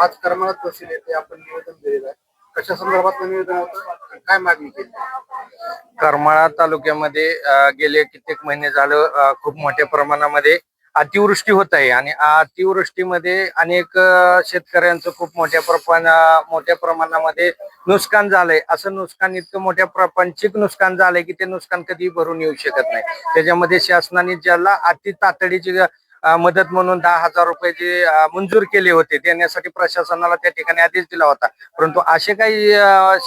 आज करमाळा तहसील येथे आपण निवेदन दिलेलं आहे. कशा संदर्भात निवेदन होतं काय मागणी केली? करमाळा तालुक्यामध्ये गेले कित्येक महिने झालं खूप मोठ्या प्रमाणामध्ये अतिवृष्टी होत आहे. आणि अतिवृष्टीमध्ये अनेक शेतकऱ्यांचं खूप मोठ्या प्रमाणा मोठ्या प्रमाणामध्ये नुकसान झालंय. असं नुकसान इतकं मोठ्या प्रपंचिक नुकसान झालंय की ते नुकसान कधी भरून येऊ शकत नाही. त्याच्यामध्ये शासनाने ज्याला अति तातडीची मदत म्हणून दहा हजार रुपये जे मंजूर केले होते देण्यासाठी प्रशासनाला त्या ठिकाणी आदेश दिला होता. परंतु असे काही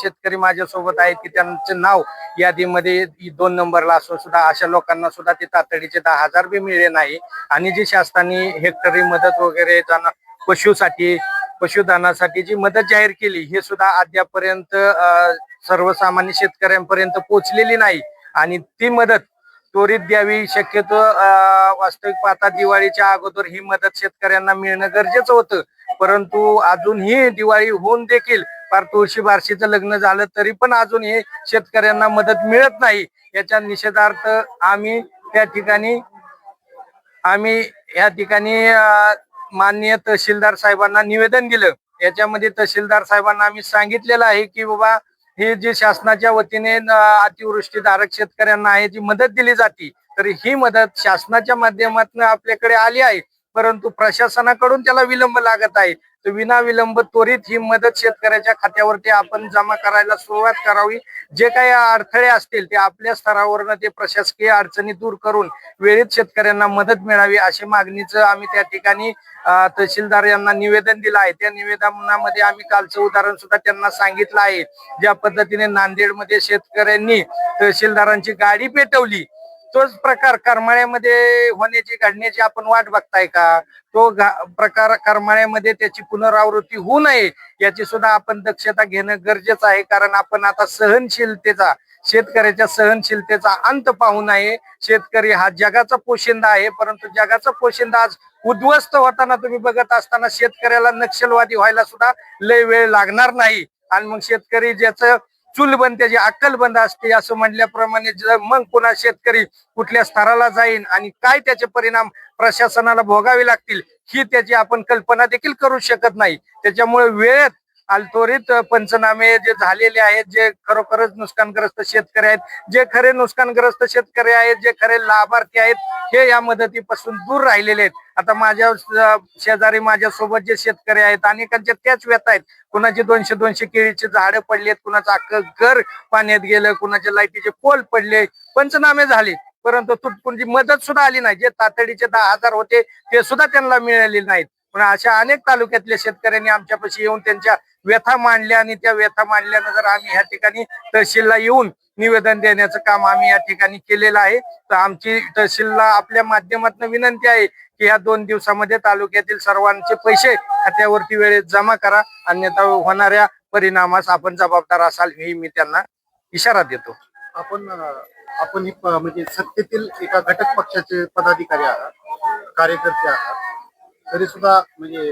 शेतकरी माझ्यासोबत आहेत की त्यांचे नाव यादीमध्ये दोन नंबरला असून सुद्धा अशा लोकांना सुद्धा ते तातडीचे दहा हजार बी मिळले नाही. आणि जी शासनाने हेक्टरी मदत वगैरे जाणं पशुसाठी पशुधनासाठी जी मदत जाहीर केली हे सुद्धा अद्यापर्यंत अ, सर्वसामान्य शेतकऱ्यांपर्यंत पोहोचलेली नाही. आणि ती मदत त्वरित द्यावी. शक्यतो वास्तविक पाहता दिवाळीच्या अगोदर ही मदत शेतकऱ्यांना मिळणं गरजेचं होतं. परंतु अजूनही दिवाळी होऊन देखील फार तुळशी बारशीचं लग्न झालं तरी पण अजून हे शेतकऱ्यांना मदत मिळत नाही. याच्या निषेधार्थ आम्ही त्या ठिकाणी आम्ही या ठिकाणी माननीय तहसीलदार साहेबांना निवेदन दिलं. याच्यामध्ये तहसीलदार साहेबांना आम्ही सांगितलेलं आहे की बाबा हे जे शासनाच्या वतीने अतिवृष्टीधारक शेतकऱ्यांना आहे जी मदत दिली जाते तर ही मदत शासनाच्या माध्यमातून आपल्याकडे आली आहे. परंतु प्रशासनाकडून त्याला विलंब लागत आहे. तर विना विलंब त्वरित ही मदत शेतकऱ्याच्या खात्यावरती आपण जमा करायला सुरुवात करावी. जे काही अडथळे असतील ते आपल्या स्तरावरनं ते प्रशासकीय अडचणी दूर करून वेळेत शेतकऱ्यांना मदत मिळावी अशी मागणीचं आम्ही त्या ठिकाणी तहसीलदार यांना निवेदन दिलं आहे. त्या निवेदनामध्ये आम्ही कालचं उदाहरण सुद्धा त्यांना सांगितलं आहे. ज्या पद्धतीने नांदेडमध्ये शेतकऱ्यांनी तहसीलदारांची गाडी पेटवली तोच प्रकार करमाळ्यामध्ये होण्याची घडण्याची आपण वाट बघताय का? तो प्रकार करमाळ्यामध्ये त्याची पुनरावृत्ती होऊ नये याची सुद्धा आपण दक्षता घेणं गरजेचं आहे. कारण आपण आता सहनशीलतेचा शेतकऱ्याच्या सहनशीलतेचा अंत पाहू नये. शेतकरी हा जगाचा पोशिंदा आहे परंतु जगाचा पोशिंदा आज उद्ध्वस्त होताना तुम्ही बघत असताना शेतकऱ्याला नक्षलवादी व्हायला सुद्धा लय वेळ लागणार नाही. आणि मग शेतकरी ज्याचं चूल बंद त्याची अक्कल बंद असते असं म्हणल्याप्रमाणे मग पुन्हा शेतकरी कुठल्या स्तराला जाईल आणि काय त्याचे परिणाम प्रशासनाला भोगावे लागतील ही त्याची आपण कल्पना देखील करू शकत नाही. त्याच्यामुळे वेळेत आणि त्वरित पंचनामे जे झालेले आहेत जे खरोखरच नुकसानग्रस्त शेतकरी आहेत जे खरे नुकसानग्रस्त शेतकरी आहेत जे खरे लाभार्थी आहेत हे या मदतीपासून दूर राहिलेले आहेत. आता माझ्या शेजारी माझ्या सोबत जे शेतकरी आहेत अनेकांच्या त्याच व्यथा आहेत. कुणाचे दोनशे दोनशे केळीचे झाडं पडलेत कुणाचं अख्खं घर पाण्यात गेलं कुणाचे लाईटीचे पोल पडले पंचनामे झाले. परंतु तुटपुंजी मदत सुद्धा आली नाही. जे तातडीचे दहा हजार होते ते सुद्धा त्यांना मिळाले नाहीत. पण अशा अनेक तालुक्यातल्या शेतकऱ्यांनी आमच्यापाशी येऊन त्यांच्या व्यथा मांडल्या आणि त्या व्यथा मांडल्यानंतर आम्ही ह्या ठिकाणी तहसीलला येऊन निवेदन देण्याचं काम आम्ही या ठिकाणी केलेलं आहे तर आमची तहसीलला आपल्या माध्यमातून विनंती आहे की या दोन दिवसामध्ये तालुक्यातील सर्वांचे पैसे खात्यावरती वेळेत जमा करा अन्यथा होणाऱ्या परिणामास आपण जबाबदार असाल ही मी त्यांना इशारा देतो. आपण आपण म्हणजे सत्तेतील एका घटक पक्षाचे पदाधिकारी आहात कार्यकर्ते आहात. तरी सुद्धा म्हणजे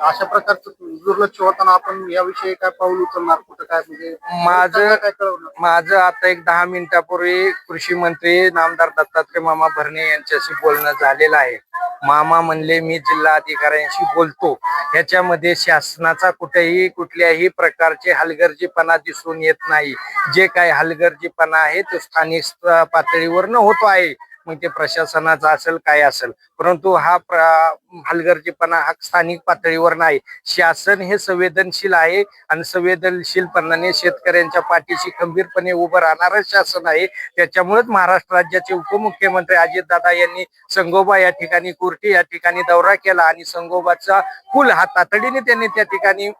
अशा प्रकारचं दुर्लक्ष होताना आपण याविषयी काय पाऊल उचलणार? कुठं काय म्हणजे माझं काय कळवणार? माझं आता एक दहा मिनिटापूर्वी कृषी मंत्री नामदार दत्तात्रय मामा भरणे यांच्याशी बोलणं झालेलं आहे. मामा म्हणले मी जिल्हा अधिकाऱ्यांशी बोलतो. ह्याच्यामध्ये शासनाचा कुठेही कुठल्याही प्रकारचे हलगर्जीपणा दिसून येत नाही. जे काय हलगर्जीपणा आहे तो स्थानिक पातळीवरनं होतो आहे. मग ते प्रशासनाचा असेल काय असेल. परंतु हा प्र- हलगर्जीपणा हा स्थानिक पातळीवर नाही. शासन हे संवेदनशील आहे आणि संवेदनशीलपणाने शेतकऱ्यांच्या पाठीशी खंबीरपणे उभं राहणारं शासन आहे. त्याच्यामुळेच महाराष्ट्र राज्याचे उपमुख्यमंत्री अजितदादा यांनी संगोबा या ठिकाणी कुर्टी या ठिकाणी दौरा केला आणि संगोबाचा पूल हा तातडीने त्यांनी त्या ठिकाणी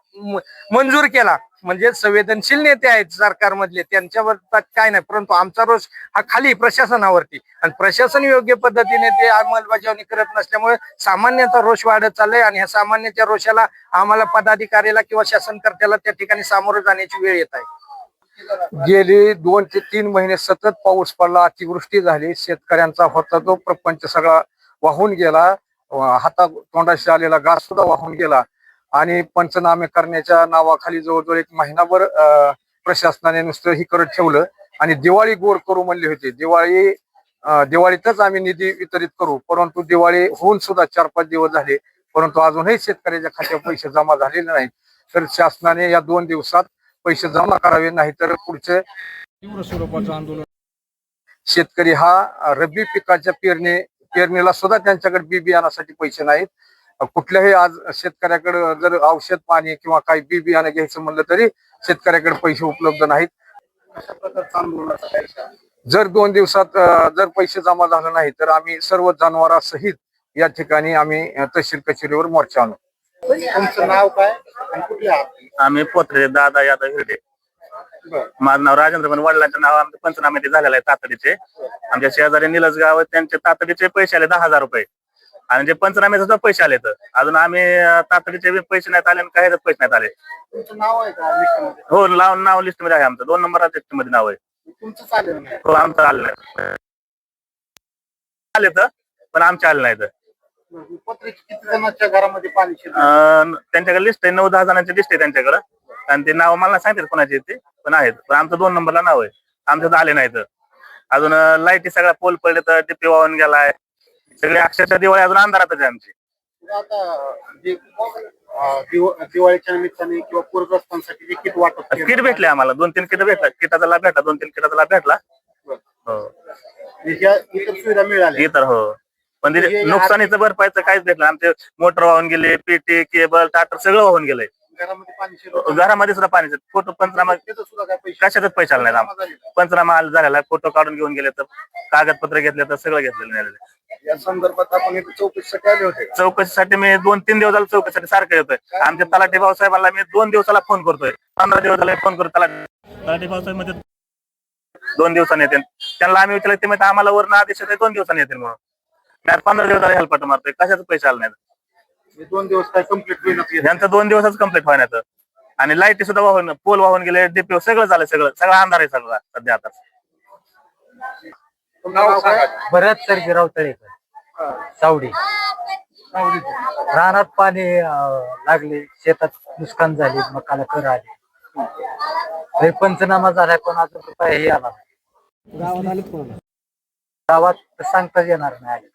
मंजूर केला. म्हणजे संवेदनशील नेते आहेत सरकारमधले त्यांच्यावर काय नाही. परंतु आमचा रोष हा खाली प्रशासनावरती. आणि प्रशासन योग्य पद्धतीने ते अंमलबजावणी करत नसल्यामुळे सामान्यांचा रोष वाढत चाललाय आणि ह्या सामान्यांच्या रोषाला आम्हाला पदाधिकाऱ्याला किंवा शासनकर्त्याला त्या ठिकाणी सामोरं जाण्याची वेळ येत आहे. गेली दोन ते तीन महिने सतत पाऊस पडला अतिवृष्टी झाली शेतकऱ्यांचा होता तो प्रपंच सगळा वाहून गेला हाता तोंडाशी आलेला घास सुद्धा वाहून गेला. आणि पंचनामे करण्याच्या नावाखाली जवळजवळ एक महिनाभर अं, प्रशासनाने नुसतं ही करत ठेवलं. आणि दिवाळी गोड करू म्हणली होती. दिवाळी दिवाळीतच आम्ही निधी वितरित करू. परंतु दिवाळी होऊन सुद्धा चार पाच दिवस झाले. परंतु अजूनही शेतकऱ्याच्या खात्यात पैसे जमा झालेले नाहीत. तर शासनाने या दोन दिवसात पैसे जमा करावे नाही तर पुढचे तीव्र स्वरूपाचं आंदोलन शेतकरी हा रब्बी पिकाच्या पेरणी पेरणीला सुद्धा त्यांच्याकडे बी बियाणासाठी पैसे नाहीत. कुठल्याही आज शेतकऱ्याकडे जर औषध पाणी किंवा काही बी बियाणं घ्यायचं म्हणलं तरी शेतकऱ्याकडे पैसे उपलब्ध नाहीत. अशा प्रकारचं आंदोलन जर दोन दिवसात जर पैसे जमा झाले नाही तर आम्ही सर्व जनावरांसहित या ठिकाणी आम्ही तहसील कचेरीवर मोर्चा आणू. तुमचं नाव काय आणि कुठले आहात? आम्ही पोत्रे दादा यादव हिरडे. बरं. माझं नाव राजेंद्र पण वडिलांचं नाव आमच्या पंचनामे झालेलं आहे तातडीचे. आमच्या शेजारी निलज गाव आहे, त्यांचे तातडीचे पैसे आले दहा हजार रुपये. आणि जे पंचनाम्याचे सुद्धा पैसे आले तर अजून आम्ही अं, तातडीचे बी पैसे नाहीत आले आणि काही पैसे नाहीत आले. तुमचं नाव आहे का? लिस्टमध्ये? हो लावून नाव लिस्टमध्ये आहे आमचं. दोन नंबर लिस्टमध्ये नाव आहे. तुमचं चालेल नाही हो आमचं आलं नाही आले तर पण आमचे आले नाहीत. पत्रिका किती जणांच्या घरामध्ये पाणी शिरलं? अं, त्यांच्याकडे लिस्ट आहे नऊ दहा जणांची लिस्ट आहे त्यांच्याकडे. आणि ते नाव मला सांगितलं कोणाचे ते पण आहेत. पण आमचं दोन नंबरला नाव आहे. आमचं तर आले नाहीत. अजून लाईटी सगळ्या पोल पडले तर टिपी वाहून गेलाय. सगळे अक्षरशः दिवाळी अजून अंधारातच आहे आमची. आता जे अं, दिव- दिवाळीच्या निमित्ताने किंवा पूरग्रस्तांसाठी जे किट वाटप केलं. किट भेटले आम्हाला. दोन तीन किट भेटला. किटाचा लाभ भेटला. दोन तीन किटाचा लाभ भेटला. बरं. हो. म्हणजे ह्या इतर सुविधा मिळाल्या. हो. पण म्हणजे नुकसानीचं भरपाईचं काहीच भेटलं. आमचे मोटर वाहून गेले पेटी केबल टाटर सगळं वाहून गेलंय. घरामध्ये पाणी शिरलं घरामध्ये सुद्धा पाणी फोटो पंचनामा त्याचं सुद्धा काय पैसे कशातच पैसे आले नाहीत आम्हाला. पंचनामा आला झालेला फोटो काढून घेऊन गेले तर कागदपत्र घेतले तर सगळं घेतलेलं नाही या संदर्भात आपण इथे चौकशीसाठी आले होते का? चौकशीसाठी मी दोन तीन दिवस झाले चौकशीसाठी सारखं येतोय. आमच्या तलाठी भाऊसाहेबांना मी दोन दिवसाला फोन करतोय. पंधरा दिवस झाले फोन करतो तलाठी तलाठी भाऊसाहेबमध्ये दोन दिवसांनी येते. त्यांना आम्ही विचारलं ते आम्हाला वरून आदेश येते दोन दिवसांनी येतील म्हणून. मी आज पंधरा दिवस झाले हेल्पाट मारतोय. कशाच पैसे आले नाहीत? हे दोन दिवस काय कंप्लीट. यांचं दोन दिवसच कंप्लीट होण्यात आणि लाईटी सुद्धा वाहून पोल वाहून गेले डीपीओ सगळं झालं सगळं. सगळं अंधार आहे सगळं सध्या आता. नाव काय बऱ्याच सर्गीराव तळेकर. सावडी. रानात पाणी अं, लागले. शेतात नुकसान झाले मकाला कर आले. तरी पंचनामा झालाय पण अजून रुपये हे आला नाही. गावात तर सांगताच येणार नाही.